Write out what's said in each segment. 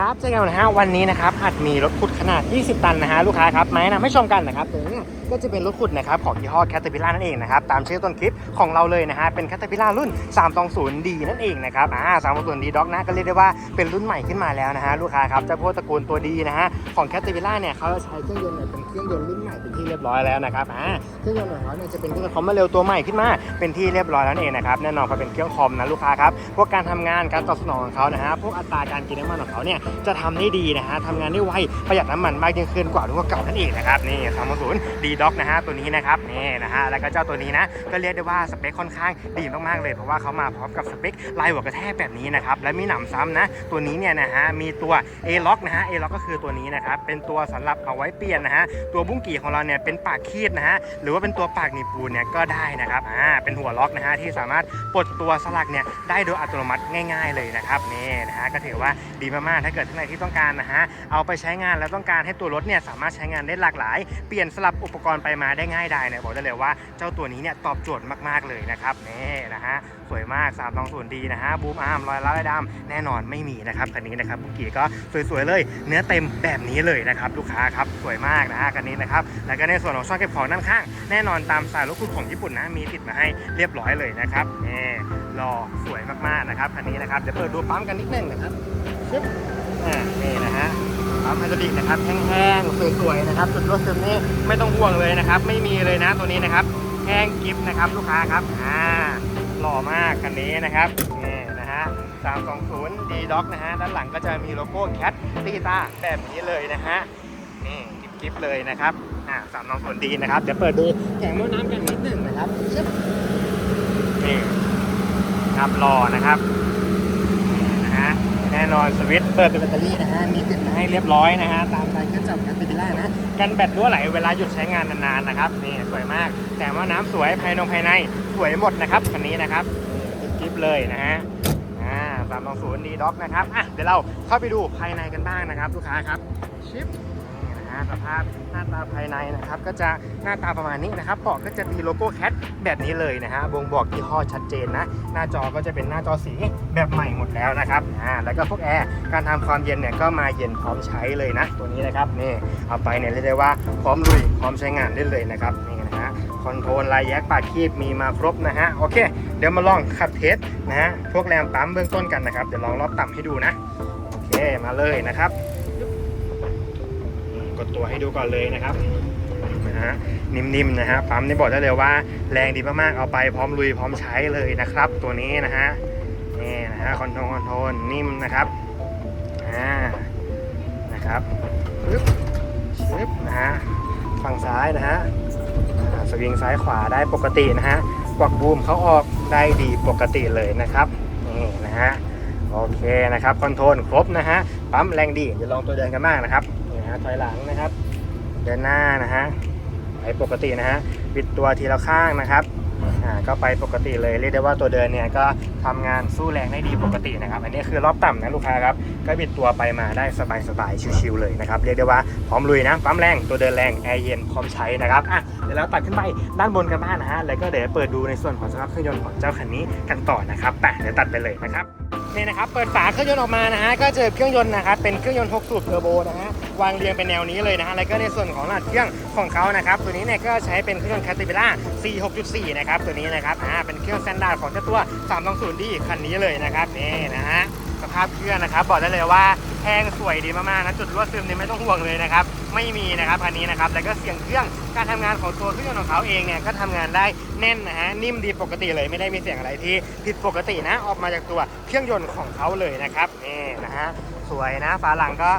ครับเจอกันนะฮะวันนี้นะครับอัดมีรถขุดขนาด 20 ตันนะฮะลูกค้าครับมาแนะไม่ชมกันนะครับตัวนี้ ก็จะเป็นรถขุดนะครับของยี่ห้อแคทเ e อร์พิล่านั่นเองนะครับตามชื่อต้นคลิปของเราเลยนะฮะเป็นแคทเ e อร์พิล่ารุ่น 320D นั่นเองนะครับอ่า 320D ด็อกนะก็เรียกได้ว่าเป็นรุ่นใหม่ขึ้นมาแล้วนะฮะลูกค้าครับจ้าพวกตระกูลตัวดีนะฮะของแคทเ e อร์พิล่าเนี่ยเขาใช้เครื่องยนต์เป็นเครื่องยนต์รุ่นใหม่เป็นที่เรียบร้อยแล้วนะครับอ่าเครื่องยนต์ของเขาเนี่ยจะเป็นเครื่องคอมมาเร็วตัวใหม่ขึ้นมาเป็นที่เรียบร้อยแล้วนั่นเองนะครับแน่นอนพอเป็นเครื่องคอมนะลูกค้าครับพวกการทำงานการตอบสนองของเขานะฮะพวกอัตราการกินน้ำมันของเขาเนี่ยจะทำได้ดีนะฮะทำงานได้ไวประหยัดน้ำมันมากยิ่งขึ้นกว่ารุ่นเก่านั่นเองนะครับนี่360 D Dock นะฮะตัวนี้นะครับนี่นะฮะแล้วก็เจ้าตัวนี้นะก็เรียกได้ว่าสเปคค่อนข้างดีมากๆเลยเพราะว่าเขามาพร้อมกับสเปคลายหัวกระแทกแบบนี้นะครับและมีหนำซ้ำนะตัวนี้เนี่ยนะฮะมีตัว A Lock นะฮะ A Lock ก็คือตัวนี้นะครับเป็นตัวสำหรับเอาไว้เปลี่ยนนะฮะตัวบุ้งกี่ของเราเนี่ยเป็นปากคีดนะฮะหรือว่าเป็นตัวปากหนีบปูนเนี่ยก็ได้นะครับอ่าเป็นหัวล็อกนะฮะที่สามารถปลดตัวสลักเนี่ยได้โดยอัตโนมัติง่าย ๆเลยนะครับนี่นะฮะก็ถือว่าดีมากๆถ้าเกิดท่านใดที่ต้องการนะฮะเอาไปใช้งานแล้วต้องการให้ตัวรถเนี่ยสามารถใช้งานได้หลากหลาย เปลี่ยนสลับอุปกรณ์ไปมาได้ง่ายได้เนี่ยบอกได้เลยว่าเจ้าตัวนี้เนี่ยตอบโจทย์มากๆเลยนะครับนี่นะฮะสวยมาก3 2 0ดีนะฮะบูมอาร์มรอยล้อยดำแน่นอนไม่มีนะครับคันนี้นะครับบุกี้ก็สวยๆเลย เนื้อเต็มแบบนี้เลยนะครับลูกค้าครับสวยมากนะฮะคันนี้นะครับแล้วก็ในส่วนของช่องเก็บของด้านข้าง แน่นอนตามสายรถคุณของญี่ปุ่นนะมีติดมาให้เรียบร้อยเลยนะครับนี่รอสวยมากๆนะครับคันนี้นะครับเดี๋ยวเปิดดูปั๊มกันนิดนึงนะครับชึบอ่านี่นะฮะ ปั๊มไฮดรอลิกนะครับแห้งๆสวยๆนะครับจุดรถซึมนี่ไม่ต้องห่วงเลยนะครับ ไม่มีเลยนะตัวนี้นะครับ แห้งกิฟนะครับ ลูกค้าครับอ่าหล่อมากคันนี้นะครับนี่นะฮะ320 D d o c นะฮะด้านหลังก็จะมีโลโก้แคทตีตาแบบนี้เลยนะฮะนี่กิฟๆเลยนะครับอ่าสามน้องส่วนดีนะครับเดี๋ยวเปิดดูแผงม้วนน้ำกันนิดหนึ่งนะครับนี่ครับรอนะครับ น่นอนสวิตช์เปิดเป็นแบตเตอรี่นะฮะ มีติดมาให้เรียบร้อยนะฮะ ตามใจเครื่องจับกันติดล่านะ กันแบตรั่วไหลเวลาหยุดใช้งานนานๆนะครับ นี่สวยมาก แต่ว่าน้ำสวยภายนงภายในสวยหมดนะครับคันนี้นะครับกิฟเลยนะฮะอ่าสามสองศูนย์ดีด็อกนะครับ อะ เดี๋ยวเราเข้าไปดูภายในกันบ้างนะครับลูกค้าครับ ชิป นะสภาพหน้าตาภายในนะครับ ก็จะหน้าตาประมาณนี้นะครับเบาะก็จะมีโลโก้แคทแบบนี้เลยนะฮะบ่งบอกยี่ห้อชัดเจนนะ หน้าจอก็จะเป็นหน้าจอสีแบบใหม่หมดแล้วนะครับอ่าแล้วก็พวกแอร์การทำความเย็นเนี่ยก็มาเย็นพร้อมใช้เลยนะ ตัวนี้นะครับนี่เอาไปเนี่ยเรียกได้ว่าพร้อมลุยพร้อมใช้งานได้เลยนะครับนี่นะฮะคอนโทรลลายแยกปากคีบมีมาครบนะฮะโอเค เดี๋ยวมาลองขับเทสนะฮะพวกแรมปั๊มเบื้องต้นกันนะครับเดี๋ยวลองรอบต่ำให้ดูนะโอเคมาเลยนะครับ ดตัวให้ดูก่อนเลยนะครับนะฮะนิ่มๆนะฮะปั๊มนี่บอกได้เลยว่า แรงดีมากๆเอาไปพร้อมลุยพร้อมใช้เลยนะครับ ตัวนี้นะฮะนี่นะฮะคอนโทรลคอนโทรลนิ่มนะครับอ่านะครับปึ๊บชึบนะฮะฝั่งซ้ายนะฮะสวิงซ้ายขวาได้ปกตินะฮะกวักบูมเขาออกได้ดีปกติเลยนะครับนี่นะฮะโอเคนะครับคอนโทรลครบนะฮะปั๊มแรงดีเดี๋ยวลองตัวเดินกันบ้างนะครับ ถอยหลังนะครับ เดินหน้านะฮะไปปกตินะฮะบิดตัวทีละข้างนะครับอ่าก็ไปปกติเลยเรียกได้ว่าตัวเดินเนี่ยก็ทำงานสู้แรงได้ดีปกตินะครับ อันนี้คือรอบต่ำนะลูกค้าครับก็บิดตัวไปมาได้สบายๆชิวๆเลยนะครับเรียกได้ว่าพร้อมลุยนะปั๊มแรงตัวเดินแรงแอร์เย็นพร้อมใช้นะครับอะเดี๋ยวเราตัดขึ้นไปด้านบนกันบ้างนะฮะแล้วก็เดี๋ยวเปิดดูในส่วนของสภาพเครื่องยนต์ของเจ้าคันนี้กันต่อนะครับไปเดี๋ยวตัดไปเลยนะครับนี่นะครับเปิดฝาเครื่องยนต์ออกมานะฮะก็เจอเครื่องยนต์นะครับเป็นเครื่องยนต์6สูบเทอร์โบนะฮะ วางเรียงเป็นแนวนี้เลยนะฮะแล้วก็ในส่วนของหลัดเครื่องของเขานะครับตัวนี้เนี่ยก็ใช้เป็นเครื่องยนต์ Caterpillar 46.4 นะครับตัวนี้นะครับอ่าเป็นเครื่องสแตนดาร์ดของเจ้าตัว 320D คันนี้เลยนะครับนี่นะฮะสภาพเครื่องนะครับบอกได้เลยว่า แห้งสวยดีมากๆนะจุดรั่วซึมเนี่ยไม่ต้องห่วงเลยนะครับ ไม่มีนะครับคันนี้นะครับแล้วก็เสียงเครื่องการทำงานของตัวเครื่องของเขาเองเนี่ยก็ทำงานได้แน่นนะฮะนิ่มดีปกติเลยไม่ได้มีเสียงอะไรที่ผิดปกตินะออกมาจากตัวเครื่องยนต์ของเขาเลยนะครับนี่นะฮะสวยนะฝาหลังก็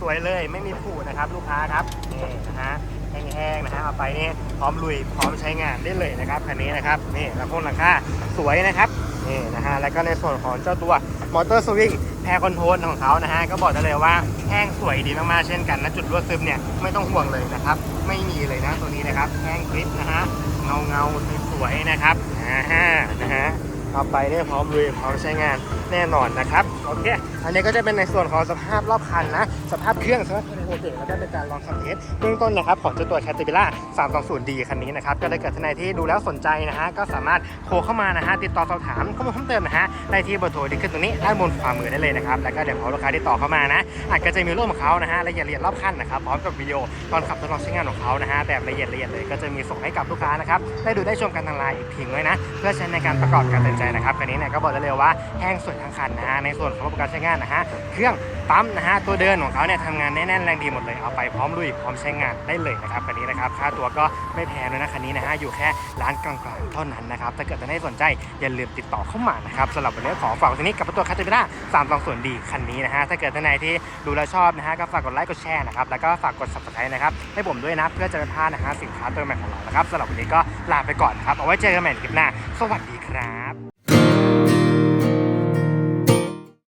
สวยๆเลย ไม่มีผุนะครับลูกค้าครับนี่นะฮะแห้งๆนะฮะเอาไปนี่พร้อมลุยพร้อมใช้งานได้เลยนะครับคันนี้นะครับนี่แล้วโคนหลังคาสวยนะครับ นี่นะฮะ แล้วก็ในส่วนของเจ้าตัวมอเตอร์สวิงแพรคอนโทรลของเขานะฮะ ก็บอกได้เลยว่าแห้งสวยดีมากๆ เช่นกันนะ จุดรั่วซึมเนี่ยไม่ต้องห่วงเลยนะครับ ไม่มีเลยนะตัวนี้นะครับ แห้งกริบนะฮะ เงาเงาสวยๆนะครับอ่าฮะนะฮะเอาไปได้พร้อมลุยพร้อมใช้งานแน่นอนนะครับ โอเค อันนี้ก็จะเป็นในส่วนของสภาพรอบคันนะ สภาพเครื่องสภาพในโอเคแล้วก็เป็นการลองขับเทสเบื้องต้นนะครับของเจ้าตัว c a t e r p i l l a r 320D คันนี้นะครับ ก็ได้เกิดท่านใดที่ดูแล้วสนใจนะฮะ ก็สามารถโทรเข้ามานะฮะ ติดต่อสอบถามข้อมูลเพิ่มเติมนะฮะ ได้ที่เบอร์โทรที่ขึ้นตรงนี้ด้านบนขวามือได้เลยนะครับ แล้วก็เดี๋ยวพอลูกค้าที่ต่อเข้ามานะอาจจะมีรูปของเขานะฮะรายละเอียดรอบคันนะครับ พร้อมกับวิดีโอตอนขับทดลองใช้งานของเขานะฮะ แบบละเอียดละเอียดเลย ก็จะมีส่งให้กับลูกค้านะครับ ได้ดูได้ชมกันทางไลน์อีกทีไว้นะ เพื่อใช้ในการประกอบการตัดสินใจนะครับคันนี้เนี่ยก็บอกได้เลยว่าแห้งสวยทั้งคันนะฮะในส่วนของระบบการใช้งานนะฮะ เครื่องปั๊มนะฮะ ตัวเดินของเขาเนี่ยทำงานแน่นๆแรงดีหมดเลย เอาไปพร้อมลุยพร้อมใช้งานได้เลยนะครับคันนี้นะครับ ค่าตัวก็ไม่แพงเลยนะคันนี้นะฮะ อยู่แค่ร้านกลางๆเท่านั้นนะครับ ถ้าเกิดท่านใดสนใจอย่าลืมติดต่อเข้ามานะครับสำหรับวันนี้ขอฝากไว้ที่นี้กับตัวคาติบิล่าสามสองส่วนดีคันนี้นะฮะ ถ้าเกิดท่านใดที่ดูแลชอบนะฮะก็ฝากกดไลค์กดแชร์นะครับ แล้วก็ฝากกด subscribe นะครับให้ผมด้วยนะเพื่อจะไม่พลาดนะฮะสินค้าตัวใหม่ของเรานะครับสำหรับวันนี้ก็ลาไปก่อนครับเอาไว้เจอกันใหม่ในคลิปหน้า สวัสดีครับ